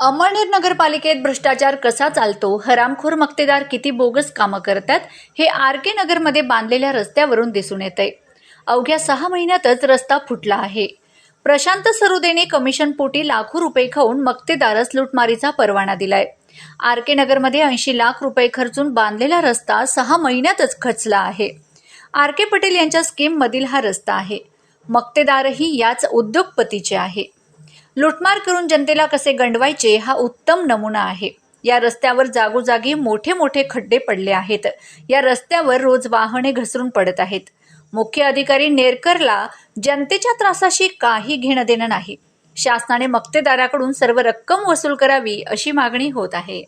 अमळनेर नगरपालिकेत भ्रष्टाचार कसा चालतो? हरामखोर मक्तेदार किती बोगस कामं करतात? हे आर के नगरमध्ये बांधलेल्या रस्त्यावरून दिसून येतंय. अवघ्या सहा महिन्यातच रस्ता फुटला आहे. प्रशांत सरुदेने कमिशन पोटी लाखो रुपये खाऊन मक्तेदारस लुटमारीचा परवाना दिलाय. आर के नगरमध्ये ऐंशी लाख रुपये खर्चून बांधलेला रस्ता सहा महिन्यातच खचला आहे. आर के पटेल यांच्या स्कीममधील हा रस्ता आहे. मक्तेदारही याच उद्योगपतीचे आहे. लुटमार करून जनतेला कसे गंडवायचे हा उत्तम नमुना आहे. या रस्त्यावर जागोजागी मोठे मोठे खड्डे पडले आहेत. या रस्त्यावर रोज वाहने घसरून पडत आहेत. मुख्य अधिकारी नेरकरला जनतेच्या त्रासाशी काही घेणं देणं नाही. शासनाने मक्तेदाराकडून सर्व रक्कम वसूल करावी अशी मागणी होत आहे.